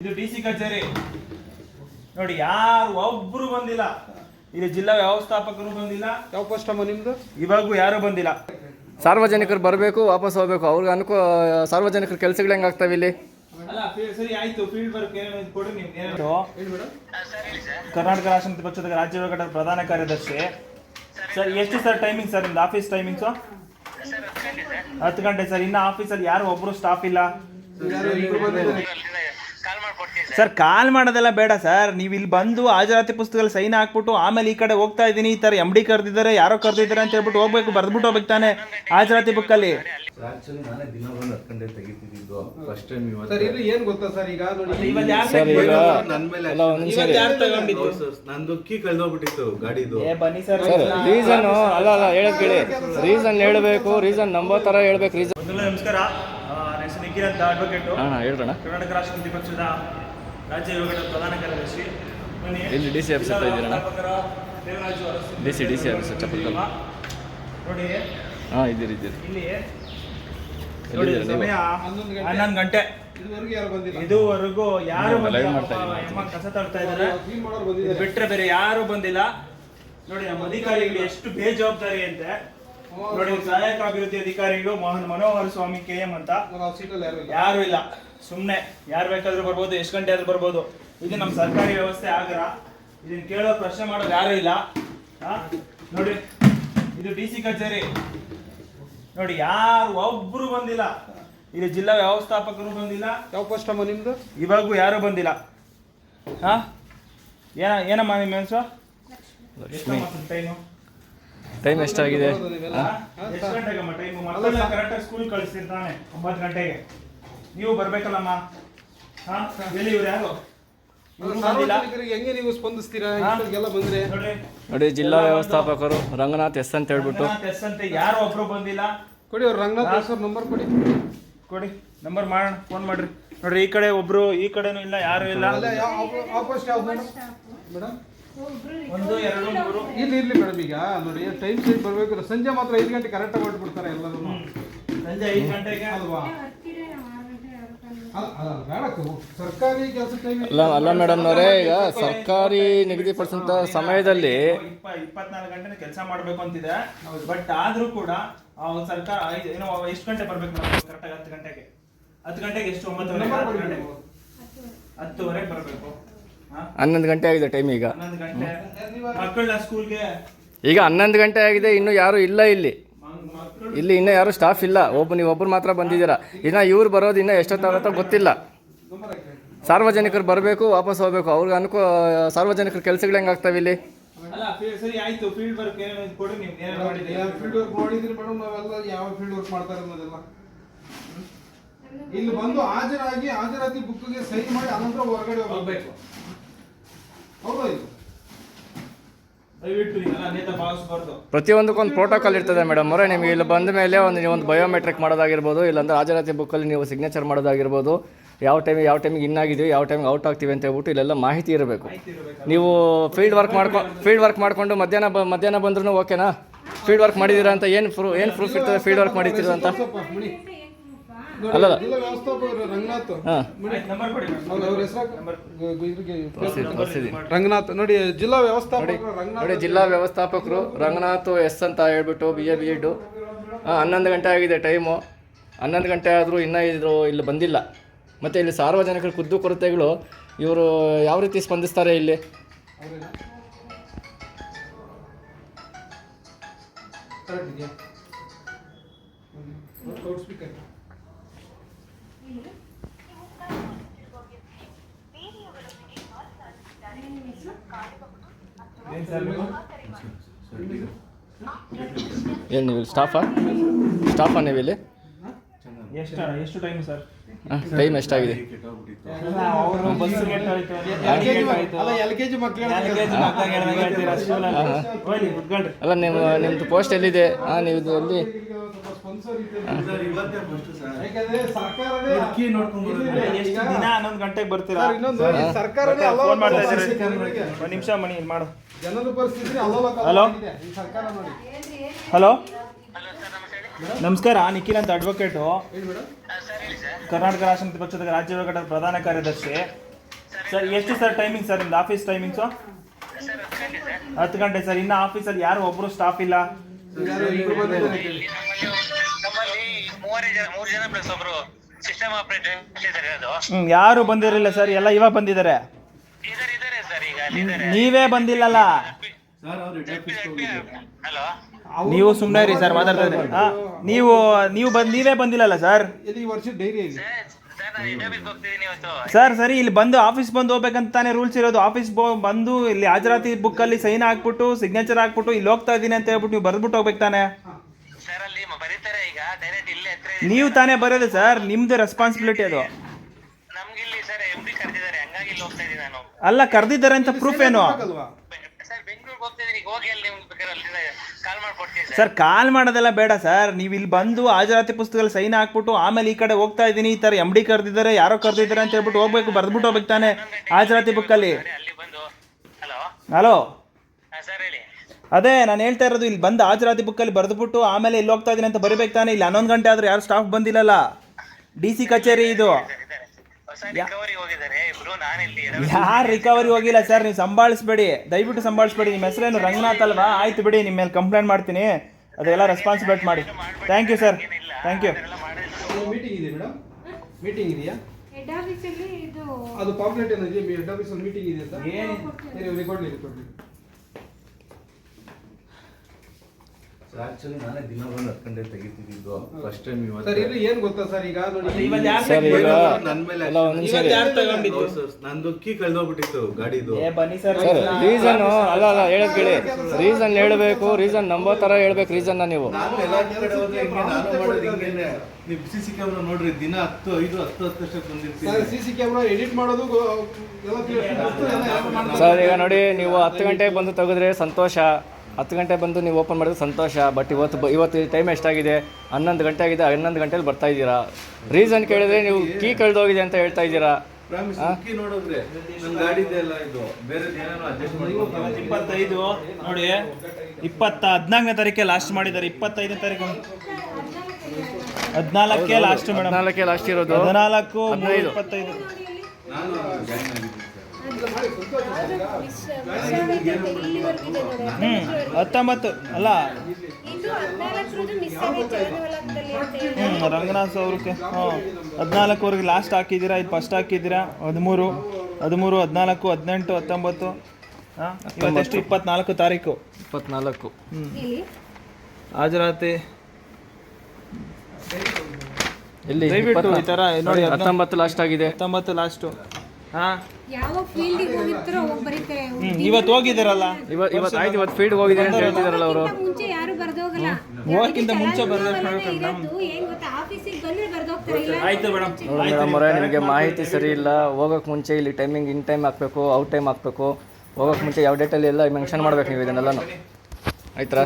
ಇದು D C ಕಚೇರಿ. ನೋಡಿ ಯಾರು ಒಬ್ರು ಬಂದಿಲ್ಲ. ಇಲ್ಲಿ ಜಿಲ್ಲಾ ವ್ಯವಸ್ಥಾಪಕರು ಬಂದಿಲ್ಲ. ಯಾವ ಪೋಸ್ಟ್ ಅಮ್ಮ ನಿಮ್ದು? ಇವಾಗೂ ಯಾರು ಬಂದಿಲ್ಲ. ಸಾರ್ವಜನಿಕರು ಬರಬೇಕು ವಾಪಸ್ ಹೋಗ್ಬೇಕು. ಅವ್ರಿಗೆ ಅನುಕೂ ಸಾರ್ವಜನಿಕರ ಕೆಲಸಗಳು ಹೆಂಗಾಗ್ತವೆ ಇಲ್ಲಿ? ಅಲ್ಲ ಫೀ- ಸರಿ ಆಯ್ತು. ಫೀಲ್ಡ್ ವರ್ಕ್ ಏನೇನು ಇದು ಕೊಡಿ ನೀವು ಏನೇನು ಹೇಳಿ ಮೇಡಮ್ ಕರ್ನಾಟಕ ರಾಷ್ಟ್ರ ಪಕ್ಷದ ರಾಜ್ಯ ಘಟಕದ ಪ್ರಧಾನ ಕಾರ್ಯದರ್ಶಿ. ಸರ್ ಎಷ್ಟು ಸರ್ ಟೈಮಿಂಗ್ ಸರ್ ನಿಮ್ದು? ಆಫೀಸ್ ಟೈಮಿಂಗ್ಸು ಹತ್ತು ಗಂಟೆ ಸರ್. ಇನ್ನು ಆಫೀಸಲ್ಲಿ ಯಾರು ಒಬ್ರು ಸ್ಟಾಫ್ ಇಲ್ಲ? ಸರ್ ಕಾಲ್ ಮಾಡೋದೆಲ್ಲ ಬೇಡ ಸರ್. ನೀವು ಇಲ್ಲಿ ಬಂದು ಹಾಜರಾತಿ ಪುಸ್ತಕದಲ್ಲಿ ಸೈನ್ ಹಾಕ್ಬಿಟ್ಟು ಆಮೇಲೆ ಈ ಕಡೆ ಹೋಗ್ತಾ ಇದ್ದೀನಿ. ಈ ಥರ ಎಂ ಡಿ ಕರೆದಿದ್ದಾರೆ ಯಾರೋ ಕರೆದಿದ್ದಾರೆ ಅಂತ ಹೇಳ್ಬಿಟ್ಟು ಹೋಗ್ಬೇಕು ಬರ್ದ್ಬಿಟ್ಟು ಹೋಗ್ಬೇಕು ತಾನೆ ಹಾಜರಾತಿ ಬುಕ್ಕಲ್ಲಿ ಆಕ್ಚುಲಿ ನಾನೇ ದಿನ ಬಂದು ಹತ್ತು ಗಂಟೆ ತೆಗಿತಿದ್ದು. ಫಸ್ಟ್ ಟೈಮ್ ಸರ್ ಇಲ್ಲಿ ಏನ್ ಗೊತ್ತಾ ಸರ್? ಈಗ ನೋಡಿ. ಇವತ್ತು ಯಾರು ಸರ್ ಈಗ ನನ್ ಮೇಲೆ ಅಲ್ಲ ಒಂದು ನಿಮಿಷ ಇವತ್ತು ಯಾರು ತಗೊಂಡಿದ್ದು ಹೌದು ನಂದು ಕೀ ಕಳ್ದೋಗ್ಬಿಟ್ಟಿತ್ತು ಗಾಡಿದು. ಏ ಬನ್ನಿ ಸರ್ ಸರ್ ರೀಸನ್ ಅಲ್ಲ ಅಲ್ಲ ಕೇಳಿ. ರೀಸನ್ ಹೇಳಬೇಕು ರೀಸನ್ ನಂಬೋ ತರ ಹೇಳ್ಬೇಕು ರೀಸನ್ ನಮಸ್ಕಾರ. ಆ, ನನ್ನ ಹೆಸರು ನಿಖಿಲ್ ಅಂತ ಅಡ್ವೊಕೇಟ್ ಹಾಂ ಹಾಂ ಹೇಳ್ರಣ ಕರ್ನಾಟಕ ರಾಷ್ಟ್ರಪತಿ ಪಕ್ಷದ ರಾಜ್ಯ ಪ್ರಧಾನ ಕಾರ್ಯದರ್ಶಿ ಇಲ್ಲಿ ಡಿ ಸಿ ಆಫೀಸ್ ಹತ್ರ ಇದ್ದೀರಣ್ಣ D C D C office ಚಪ್ಪಲ್ಕಲ್ ನೋಡಿ. ಹಾಂ ಇದ್ದೀರಿ ಇದ್ದೀರಿ. ಇಲ್ಲಿ. ನೋಡಿ ನೀವು? ಸಮಯ ಹನ್ನೊಂದು ಗಂಟೆ. ಇದುವರೆಗೂ ಯಾರು ಬಂದಿಲ್ಲ? ಇದುವರೆಗೂ ಯಾರು ಹ್ಮ್, ಬಂದಿಲ್ಲ? ಮಾಡ್ತಾ ಪಾಪ ಅಮ್ಮ ಕಸ ತಳ್ತಾ ಇದ್ದಾರೆ. ಬಿಟ್ರೆ ಬೇರೆ ಯಾರು ಬಂದಿಲ್ಲ. ನೋಡಿ ನಮ್ಮ ಅಧಿಕಾರಿಗಳು ಎಷ್ಟು ಬೇಜವಾಬ್ದಾರಿ ಅಂತೆ. ನೋಡಿ ಸಹಾಯಕ ಅಭಿವೃದ್ಧಿ ಅಧಿಕಾರಿಗಳು ಮೋಹನ್ ಮನೋಹರ್ ಸ್ವಾಮಿ ಕೆ ಎಂ ಅಂತ. ನಾವು ಸೀಟಲ್ಲಿ ಯಾರು ಇಲ್ಲ? ಯಾರು ಇಲ್ಲ. ಸುಮ್ಮನೆ ಯಾರು ಬೇಕಾದ್ರೂ ಬರ್ಬೋದು ಎಷ್ಟು ಗಂಟೆ ಆದ್ರೂ ಬರ್ಬೋದು. ಇದು ನಮ್ಮ ಸರ್ಕಾರಿ ವ್ಯವಸ್ಥೆ ಆಗರ. ಇದನ್ನ ಕೇಳೋ ಪ್ರಶ್ನೆ ಮಾಡೋದು ಯಾರು ಇಲ್ಲ? ನೋಡಿ ಇದು ಡಿ ಸಿ ಕಚೇರಿ. ನೋಡಿ ಯಾರು ಒಬ್ರು ಬಂದಿಲ್ಲ. ಇಲ್ಲಿ ಜಿಲ್ಲಾ ವ್ಯವಸ್ಥಾಪಕರು ಬಂದಿಲ್ಲ. ಯಾವ ಪೋಸ್ಟ್ ಅಮ್ಮ ನಿಮ್ದು? ಇವಾಗೂ ಯಾರು ಬಂದಿಲ್ಲ. ಹಾ? ಏನ ಏನಮ್ಮ ನಿಮ್ಮ ಹೆಸರು? ಲಕ್ಷ್ಮಿ. ಟೈಮು ಟೈಮ್ ಎಷ್ಟಾಗಿದೆ? ಎಷ್ಟು ಗಂಟೆಗಮ್ಮ ಟೈಮು ಮಕ್ಕಳನ್ನ ಕರೆಕ್ಟಾಗಿ ಸ್ಕೂಲ್ ಕಳಿಸ್ತಿರ್ತಾನೆ ಒಂಬತ್ತು ಗಂಟೆಗೆ. ನೀವು ಬರ್ಬೇಕಲ್ಲಮ್ಮ. ಹಾ ಎಲ್ಲಿ ಇವ್ರು ಯಾರು? ಸಾರ್ವಜನಿಕರಿಗೆ ಹೆಂಗೆ ನೀವು ಸ್ಪಂದಿಸ್ತೀರಾ? ಇಷ್ಟೊತ್ತಿಗೆಲ್ಲ ಬಂದ್ರೆ. ನೋಡಿ. ಜಿಲ್ಲಾ ವ್ಯವಸ್ಥಾಪಕರು ರಂಗನಾಥ್ ಎಸ್ ಅಂತ ಹೇಳ್ಬಿಟ್ಟು. ರಂಗನಾಥ್ ಎಸ್ ಅಂತ ಯಾರು ಒಬ್ರು ಬಂದಿಲ್ಲ. ಕೊಡಿ ಅವ್ರು ರಂಗನಾಥ್ ಎಸ್ಆರ್ ನಂಬರ್ ಕೊಡಿ. ಕೊಡಿ ನಂಬರ್ ಮಾಡೋಣ ಫೋನ್ ಮಾಡ್ರಿ. ನೋಡ್ರಿ ಈ ಕಡೆ ಒಬ್ರು ಈ ಕಡೆನೂ ಇಲ್ಲ ಯಾರು ಇಲ್ಲ. ಅಲ್ಲ ಯಾವ ಮೇಡಮ್ ಒಂದು ಎರಡು ಮೂರು. ಇಲ್ಲಿ ಇರ್ಲಿ ಮೇಡಮ್ ಈಗ. ನೋಡಿ ಟೈಮ್ ಸೈಡ್ ಬರಬೇಕು ಸಂಜೆ ಮಾತ್ರ ಐದು ಗಂಟೆ ಕರೆಕ್ಟ್ ಮಾಡ್ಬಿಡ್ತಾರೆ ಎಲ್ಲರೂ. ಸಂಜೆ ಐದು ಗಂಟೆಗೆ. ಅಲ್ವಾ? ಅಲ್ಲ ಅಲ್ಲ ಮೇಡಮ್ ಅವರೇ ಸರ್ಕಾರಿ ಕೆಲಸ ಟೈಮ್ ಅಲ್ಲ ಅಲ್ಲ ಮೇಡಮ್ನವರೇ ಈಗ ಸರ್ಕಾರಿ ನಿಗದಿಪಡಿಸಿದಂಥ ಸಮಯದಲ್ಲಿ ಇಪ್ಪ ಇಪ್ಪತ್ನಾಲ್ಕು ಗಂಟೆ ಕೆಲಸ ಮಾಡ್ಬೇಕು ಅಂತಿದೆ. ಬಟ್ ಆದ್ರೂ ಕೂಡ ಆ ಸರ್ಕಾರ ಏನೋ ಎಷ್ಟು ಗಂಟೆ ಬರ್ಬೇಕು ಕರೆಕ್ಟಾಗಿ ಹತ್ತು ಗಂಟೆಗೆ. ಹತ್ತು ಗಂಟೆಗೆ ಎಷ್ಟು? ಒಂಬತ್ತು ಗಂಟೆಗೆ. ಹತ್ತುವರೆಗೆ ಬರ್ಬೇಕು? ಹನ್ನೊಂದು ಗಂಟೆ ಆಗಿದೆ ಟೈಮ್ ಈಗ. ಹನ್ನೊಂದು ಗಂಟೆ. ಮಕ್ಕಳನ್ನ ಸ್ಕೂಲ್ಗೆ ಈಗ ಹನ್ನೊಂದು ಗಂಟೆ ಆಗಿದೆ ಇನ್ನು ಯಾರು ಇಲ್ಲ ಇಲ್ಲಿ. ಮಕ್ಕಳು ಇಲ್ಲಿ ಇನ್ನೂ ಯಾರು ಸ್ಟಾಫ್ ಇಲ್ಲ. ಒಬ್ಬ ನೀವು ಒಬ್ಬರು ಮಾತ್ರ ಬಂದಿದ್ದೀರಾ. ಇನ್ನು ಇವ್ರು ಬರೋದು ಇನ್ನೂ ಎಷ್ಟೊತ್ತಾಗುತ್ತೋ ಗೊತ್ತಿಲ್ಲ. ಸಾರ್ವಜನಿಕರು ಬರಬೇಕು ವಾಪಸ್ ಹೋಗ್ಬೇಕು. ಅವ್ರಿಗೆ ಅನುಕೂ ಸಾರ್ವಜನಿಕರ ಕೆಲಸಗಳು ಹೆಂಗಾಗ್ತವೆ ಇಲ್ಲಿ? ಅಲ್ಲ ಸರಿ ಆಯ್ತು. ಫೀಲ್ಡ್ ವರ್ಕ್ ಏನೇನು ಕೊಡಿ ನೀವು ಏನೇನು ಮಾಡಿದ್ದೀರಿ ಫೀಲ್ಡ್ ವರ್ಕ್ ಮಾಡಿದ್ರಿ ಮೇಡಮ್ ನಾವೆಲ್ಲ ಯಾವ ಫೀಲ್ಡ್ ವರ್ಕ್ ಮಾಡ್ತಾರೆ ಅನ್ನೋದೆಲ್ಲ ಇಲ್ಲಿ ಬಂದು ಹಾಜರಾಗಿ ಹಾಜರಾತಿ ಬುಕ್ಗೆ ಸೈನ್ ಮಾಡಿ ಅನಂತರ ಹೊರಗಡೆ ಹೋಗ್ಬೇಕು. ಹೌದಾ ಇದು ದಯವಿಟ್ಟು ಇದೆಲ್ಲ ನೇತ ಭಾವಿಸ್ಬಾರ್ದು ಪ್ರತಿಯೊಂದಕ್ಕೊಂದು ಪ್ರೋಟೋಕಾಲ್ ಇರ್ತದೆ ಮೇಡಮ್ ಅವರೇ ನಿಮಗೆ ಇಲ್ಲಿ ಬಂದ ಮೇಲೆ ಒಂದು ನೀವು ಒಂದು ಬಯೋಮೆಟ್ರಿಕ್ ಮಾಡೋದಾಗಿರ್ಬೋದು ಇಲ್ಲಾಂದ್ರೆ ಹಾಜರಾತಿ ಬುಕ್ಕಲ್ಲಿ ನೀವು ಸಿಗ್ನೇಚರ್ ಮಾಡೋದಾಗಿರ್ಬೋದು ಯಾವ ಟೈಮಿಗೆ ಯಾವ ಟೈಮಿಗೆ ಇನ್ನಾಗಿದ್ದೀವಿ ಯಾವ ಟೈಮಿಗೆ ಔಟ್ ಆಗ್ತೀವಿ ಅಂತ ಹೇಳ್ಬಿಟ್ಟು ಇಲ್ಲೆಲ್ಲ ಮಾಹಿತಿ ಇರಬೇಕು. ನೀವು ಫೀಲ್ಡ್ ವರ್ಕ್ ಮಾಡ್ಕೊ ಫೀಲ್ಡ್ ವರ್ಕ್ ಮಾಡಿಕೊಂಡು ಮಧ್ಯಾಹ್ನ ಬ ಮಧ್ಯಾಹ್ನ ಬಂದ್ರೂ ಓಕೆನಾ ಫೀಲ್ಡ್ ವರ್ಕ್ ಮಾಡಿದ್ದೀರಾ ಅಂತ ಏನು ಪ್ರೂಫ್ ಏನು ಪ್ರೂಫ್ ಇರ್ತದೆ ಫೀಲ್ಡ್ ವರ್ಕ್ ಮಾಡಿದ್ದೀರಾ ಅಂತ? ವ್ಯವಸ್ಥಾಪಕರು ರಂಗನಾಥ್. ನೋಡಿ. ಜಿಲ್ಲಾ ವ್ಯವಸ್ಥಾಪಕರು ರಂಗನಾಥ್ ನೋಡಿ ಜಿಲ್ಲಾ ವ್ಯವಸ್ಥಾಪಕರು ರಂಗನಾಥ್. ಎಸ್ ಅಂತ ಹೇಳ್ಬಿಟ್ಟು ಬಿ ಎ ಬಿ ಎಡ್ ಹನ್ನೊಂದು ಗಂಟೆ ಆಗಿದೆ ಟೈಮು ಹನ್ನೊಂದು ಗಂಟೆ ಆದರೂ ಇನ್ನೂ ಇದ್ರು ಇಲ್ಲಿ ಬಂದಿಲ್ಲ. ಮತ್ತು ಇಲ್ಲಿ ಸಾರ್ವಜನಿಕರ ಕುದ್ದು ಕೊರತೆಗಳು ಇವರು ಯಾವ ರೀತಿ ಸ್ಪಂದಿಸ್ತಾರೆ ಇಲ್ಲಿ? ಸ್ಪೀಕರ್ ಏನ್ ನೀವು? ಸ್ಟಾಫಾ ಸ್ಟಾಫಾ ನೀವು ಇಲ್ಲಿ? ಎಷ್ಟು ಎಷ್ಟು ಟೈಮ್ ಸರ್? ಟೈಮ್ ಎಷ್ಟಾಗಿದೆ? ಅಲ್ಲ ಅಲ್ಲ. ನಿಮ್ಮ ನಿಮ್ಮದು ಪೋಸ್ಟ್ ಎಲ್ಲಿದೆ? ಹಾಂ ನೀವು ಇದು ಎಷ್ಟು ದಿನ ಹನ್ನೊಂದು ಗಂಟೆಗೆ ಬರ್ತೀರಾ? ಸರ್, ಇನ್ನೊಂದು ಈ ಫೋನ್ ಮಾಡ್ತಾ ಕಲ್ಲೋಲ ಇದ್ದಾರೆ. ಒಂದು ನಿಮಿಷ ಮಣಿ ಇಲ್ಲಿ ಮಾಡು. ಹಲೋ? ಈ ಸರ್ಕಾರ ನೋಡಿ. ಹಲೋ ನಮಸ್ಕಾರ ನಿಖಿಲ್ ಅಂತ ಅಡ್ವೊಕೇಟು ಕರ್ನಾಟಕ ರಾಷ್ಟ್ರ ಪಕ್ಷದ ರಾಜ್ಯ ಘಟಕದ ಪ್ರಧಾನ ಕಾರ್ಯದರ್ಶಿ. ಸರ್ ಎಷ್ಟು ಸರ್ ಟೈಮಿಂಗ್ ಸರ್ ನಿಮ್ದು ಆಫೀಸ್ ಟೈಮಿಂಗ್ಸು ಸರ್ ಹತ್ತು ಗಂಟೆ ಸರ್ ಹತ್ತು ಗಂಟೆ ಸರ್ ಇನ್ನು ಆಫೀಸಲ್ಲಿ ಯಾರು ಒಬ್ಬರು ಸ್ಟಾಫ್ ಇಲ್ಲ? ಮೂವರೇ ಜನ ಮೂರು ಜನ ಪ್ಲಸ್ ಒಬ್ರು ಸಿಸ್ಟಮ್ ಆಪರೇಟರ್ ಇದ್ದಾರೆ ಯಾರು ಬಂದಿರಲಿಲ್ಲ ಸರ್ ಎಲ್ಲ ಇವಾಗ ಬಂದಿದ್ದಾರೆ. ಇದಾರೆ ಇದಾರೆ ಸರ್ ಈಗ ಅಲ್ಲಿ ಇದಾರೆ. ನೀವೇ ಬಂದಿಲ್ಲಲ್ಲ? ಸರ್ ಅವ್ರು ಹಲೋ? ನೀವು ಸುಮ್ಮನೆ ಇರಿ ಸರ್ ಮಾತಾಡ್ತಾ ಇದ್ರಿ ಹಾಂ ನೀವು ನೀವು ಬಂದ್ ನೀವೇ ಬಂದಿಲ್ಲಲ್ಲ ಸರ್ ಇಲ್ಲಿ ಈ ವರ್ಷ ಡೈರಿ ಇದೆ ಸರ್ ನಾನು ಇಂಟರ್ವ್ಯೂಗೆ ಹೋಗ್ತಿದ್ದೀನಿ ಇವತ್ತು. ಸರ್ ಸರಿ ಇಲ್ಲಿ ಬಂದು ಆಫೀಸ್ ಬಂದು ಹೋಗ್ಬೇಕಂತ ತಾನೇ ರೂಲ್ಸ್ ಇರೋದು. ಆಫೀಸ್ ಬಂದು ಇಲ್ಲಿ ಹಾಜರಾತಿ ಬುಕ್ಕಲ್ಲಿ ಸೈನ್ ಹಾಕ್ಬಿಟ್ಟು ಸಿಗ್ನೇಚರ್ ಹಾಕ್ಬಿಟ್ಟು ಇಲ್ಲಿ ಹೋಗ್ತಾ ಇದ್ದೀನಿ ಅಂತ ಹೇಳ್ಬಿಟ್ಟು ನೀವು ಬರ್ದ್ಬಿಟ್ಟು ಹೋಗ್ಬೇಕು ತಾನೇ ಸರ್ ಅಲ್ಲಿ ಮ- ಬರೀತಾರೆ ಈಗ ಡೈರೆಕ್ಟ್ ಇಲ್ಲೇ ಹತ್ರ ನೀವು ತಾನೇ ಬರೋದು ಸರ್ ನಿಮ್ದು ರೆಸ್ಪಾನ್ಸಿಬಿಲಿಟಿ ಅದು. ನಮ್ಗೆ ಇಲ್ಲಿ ಸರ್ ಎಂ ಡಿ ಕರೆದಿದ್ದಾರೆ ಹಂಗಾಗಿ ಇಲ್ಲಿ ಹೋಗ್ತಾ ಇದ್ದೀನಿ ನಾನು. ಅಲ್ಲ ಕರೆದಿದ್ದಾರೆ ಅಂತ ಪ್ರೂಫ್ ಏನು? ಸರ್ ಬೆಂಗಳೂರಿಗೆ ಹೋಗ್ತಾ ಇದ್ದೀನಿ ಈಗ ಹೋಗಿ ಅಲ್ಲಿ ನಿಮ್ಗೆ ಬೇಕಾದ್ರೆ ಅಲ್ಲಿ ಕಾಲ್ ಮಾಡ್ಕೊಡ್ತೀನಿ ಸರ್. ಸರ್ ಕಾಲ್ ಮಾಡೋದೆಲ್ಲ ಬೇಡ ಸರ್. ನೀವು ಇಲ್ಲಿ ಬಂದು ಹಾಜರಾತಿ ಪುಸ್ತಕದಲ್ಲಿ ಸೈನ್ ಹಾಕ್ಬಿಟ್ಟು ಆಮೇಲೆ ಈ ಕಡೆ ಹೋಗ್ತಾ ಇದ್ದೀನಿ ಈ ಥರ ಎಂ ಡಿ ಕರೆದಿದ್ದಾರೆ ಯಾರೋ ಕರೆದಿದ್ದಾರೆ ಅಂತ ಹೇಳ್ಬಿಟ್ಟು ಹೋಗ್ಬೇಕು ಬರ್ದ್ಬಿಟ್ಟು ಹೋಗ್ಬೇಕು ತಾನೆ ಹಾಜರಾತಿ ಬುಕ್ಕಲ್ಲಿ ಅಲ್ಲಿ. ಬಂದು. ಹಲೋ ಅದೇ ನಾನು ಹೇಳ್ತಾ ಇರೋದು ಇಲ್ಲಿ ಬಂದು ಹಾಜರಾತಿ ಬುಕ್ಕಲ್ಲಿ ಬರೆದ್ಬಿಟ್ಟು ಆಮೇಲೆ ಇಲ್ಲಿ ಹೋಗ್ತಾ ಇದ್ದೀನಿ ಅಂತ ಬರಿಬೇಕು ತಾನೇ? ಇಲ್ಲಿ ಹನ್ನೊಂದು ಗಂಟೆ ಆದ್ರೂ ಯಾರು ಸ್ಟಾಫ್ ಬಂದಿಲ್ಲಲ್ಲ? ಡಿ ಸಿ ಕಚೇರಿ ಇದು. ಸರ್ ರಿಕವರಿ ಹೋಗಿದ್ದಾರೆ ಇಬ್ರು ನಾನು ಇಲ್ಲಿ ಯಾರು ರಿಕವರಿ ಹೋಗಿಲ್ಲ ಸರ್ ನೀವು ಸಂಭಾಳಿಸ್ಬೇಡಿ. ದಯವಿಟ್ಟು ಸಂಭಾಳಿಸ್ಬೇಡಿ. ನಿಮ್ಮ ಹೆಸರೇನು ರಂಗನಾಥ್ ಅಲ್ವಾ? ಆಯ್ತು ಬಿಡಿ ನಿಮ್ಮ ಮೇಲೆ ಕಂಪ್ಲೇಂಟ್ ಮಾಡ್ತೀನಿ. ಅದೆಲ್ಲ ರೆಸ್ಪಾನ್ಸಿಬಿಲಿಟಿ ಮಾಡಿ. Thank you sir thank you meeting ಇದೆ ಮೇಡಮ್ ಮೀಟಿಂಗ್ ಇದೆಯಾ? ಹೆಡ್ ಆಫೀಸಲ್ಲಿ ಇದು ಅದು ಪಾಂಪ್ಲೆಟ್ ಏನಿದೆ ಹೆಡ್ ಆಫೀಸ್ ಅಲ್ಲಿ ಮೀಟಿಂಗ್ ಇದೆ ಅಂತ ಏನು ರಿಕಾರ್ಡ್ ರಿಕಾರ್ಡ್ ಸರ್ ಆಕ್ಚುಲಿ ನಾನೇ ದಿನ ಬಂದು ಹತ್ತು ಗಂಟೆ ತೆಗಿತಿದ್ದು ಫಸ್ಟ್ ಟೈಮ್ ಸರ್ ಇಲ್ಲಿ ಏನ್ ಗೊತ್ತಾ ಸರ್ ಈಗ? ನೋಡಿ ಇವತ್ತು ಯಾರು ಸರ್ ಈಗ ನನ್ನ ಮೇಲೆ ಎಲ್ಲ ಒಂದ್ ನಿಮಿಷ ತಗೊಂಡಿದ್ದು? ಹೌದು ಸರ್ ನಂದು ಕೀ ಕಳ್ದೋಗ್ಬಿಟ್ಟಿತ್ತು ಗಾಡಿದು. ಏ ಬನ್ನಿ ಸರ್. ರೀಸನ್ ಅಲ್ಲ ಅಲ್ಲ ಹೇಳಕ್ ಕೇಳಿ. ರೀಸನ್ ಹೇಳಬೇಕು ರೀಸನ್ ನಂಬೋ ಥರ ಹೇಳ್ಬೇಕು ರೀಸನ್ನ ನೀವು. ನಾನು ಎಲ್ಲ ಕಡೆ ಹೋದ್ರೆ ಹಿಂಗೆ ನಾನು ಮಾಡೋದು ಹಿಂಗೇನೆ ನೀವು ಸಿ ಸಿ ಕ್ಯಾಮ್ರಾ ನೋಡ್ರಿ ದಿನ ಹತ್ತು ಐದು ಹತ್ತು ಹತ್ತು ಸಿ ಸಿ ಕ್ಯಾಮ್ರಾ ಎಡಿಟ್ ಮಾಡೋದು. ಸರ್ ಈಗ ನೋಡಿ ನೀವು ಹತ್ತು ಗಂಟೆಗೆ ಬಂದು ತೆಗೆದ್ರೆ ಸಂತೋಷ. ಹತ್ತು ಗಂಟೆ ಬಂದು ನೀವು ಓಪನ್ ಮಾಡಿದ್ರೆ ಸಂತೋಷ. ಬಟ್ ಇವತ್ತು ಬ- ಇವತ್ತು ಟೈಮ್ ಎಷ್ಟಾಗಿದೆ ಹನ್ನೊಂದು ಗಂಟೆ ಆಗಿದೆ ಹನ್ನೊಂದು ಗಂಟೆಲಿ ಬರ್ತಾ ಇದ್ದೀರಾ? ರೀಸನ್ ಕೇಳಿದ್ರೆ ನೀವು ಕೀ ಕಳೆದೋಗಿದೆ ಅಂತ ಹೇಳ್ತಾ ಇದ್ದೀರಾ? ಪ್ರಾಮಿಸ್ ಕೀ ನೋಡಿದ್ರೆ ನನ್ನ ಗಾಡಿದೆ ಎಲ್ಲ ಇದು. ಬೇರೆ ಏನೇನೋ ಅಡ್ಜಸ್ಟ್ ಮಾಡ್ಕೊಂಡು ಇಪ್ಪತ್ತೈದು ನೋಡಿ ಇಪ್ಪತ್ತ ಹದಿನಾಲ್ಕನೇ ತಾರೀಕೆ ಲಾಸ್ಟ್ ಮಾಡಿದ್ದಾರೆ. ಇಪ್ಪತ್ತೈದನೇ ತಾರೀಕು ಹದಿನಾಲ್ಕೇ ಲಾಸ್ಟ್ ಮೇಡಮ್. ಹದಿನಾಲ್ಕೇ ಲಾಸ್ಟ್ ಇರೋದು. ಹದಿನಾಲ್ಕು ಮೂರು, ಹದಿನೈದು. ಇಪ್ಪತ್ತೈದು. ನಾನು ಜಾಯ್ನ್ ಆಗಿದ್ದೀನಿ. ಹ್ಮ್ ಹತ್ತೊಂಬತ್ತು ಅಲ್ಲ. ಹ್ಮ್ ರಂಗನಾಥ್ ಅವ್ರಿಗೆ ಹ್ಞೂ ಹದಿನಾಲ್ಕುವರೆಗೆ ಲಾಸ್ಟ್ ಹಾಕಿದ್ದೀರಾ? ಇದು ಫಸ್ಟ್ ಹಾಕಿದ್ದೀರಾ? ಹದಿಮೂರು ಹದಿಮೂರು ಹದಿನಾಲ್ಕು ಹದಿನೆಂಟು ಹತ್ತೊಂಬತ್ತು. ಹಾಂ ಇವತ್ತೆಷ್ಟು? ಇಪ್ಪತ್ನಾಲ್ಕು ತಾರೀಕು. ಇಪ್ಪತ್ನಾಲ್ಕು. ಇಲ್ಲಿ ಹಾಜರಾತಿ. ಎಲ್ಲಿ? ದಯವಿಟ್ಟು ಈ ಥರ ನೋಡಿ ಹತ್ತೊಂಬತ್ತು ಲಾಸ್ಟ್ ಆಗಿದೆ. ಹತ್ತೊಂಬತ್ತು ಲಾಸ್ಟು ಹಾಂ? ಯಾವ ಫೀಲ್ಡಿಗೆ ಹೋಗಿರ್ತಾರೋ ಹೋಗಿ ಬರೀತಾರೆ ಹ್ಞೂ ಇವತ್ತು ಹೋಗಿದ್ದಾರಲ್ಲ? ಇವತ್ತು ಇವತ್ತು ಆಯ್ತು ಇವತ್ತು ಫೀಲ್ಡ್ ಹೋಗಿದೆ ಅಂತ ಹೇಳ್ತಿದಾರಲ್ಲ ಅವರು. ಮುಂಚೆ ಯಾರು ಬರ್ದೋಗಲ್ಲ. ಹೋಗಕ್ಕಿಂತ ಮುಂಚೆ ಬರ್ದೋ ಇರೋದು ಏನ್ ಗೊತ್ತಾ ಆಫೀಸಿಗೆ ಬಂದ್ರೆ ಬರ್ದೋಗ್ತಾರೆ ಇಲ್ಲ? ಆಯ್ತು ಮೇಡಮ್. ಅವರೇ ನಿಮಗೆ ಮಾಹಿತಿ ಸರಿ ಇಲ್ಲ. ಹೋಗಕ್ ಮುಂಚೆ ಇಲ್ಲಿ ಟೈಮಿಂಗ್ ಇನ್ ಟೈಮ್ ಹಾಕ್ಬೇಕು ಔಟ್ ಟೈಮ್ ಹಾಕ್ಬೇಕು. ಹೋಗಕ್ ಮುಂಚೆ ಯಾವ ಡೇಟಲ್ಲಿ ಎಲ್ಲ ಮೆನ್ಷನ್ ಮಾಡ್ಬೇಕು ನೀವು ಇದನ್ನೆಲ್ಲನೂ. ಆಯ್ತಾ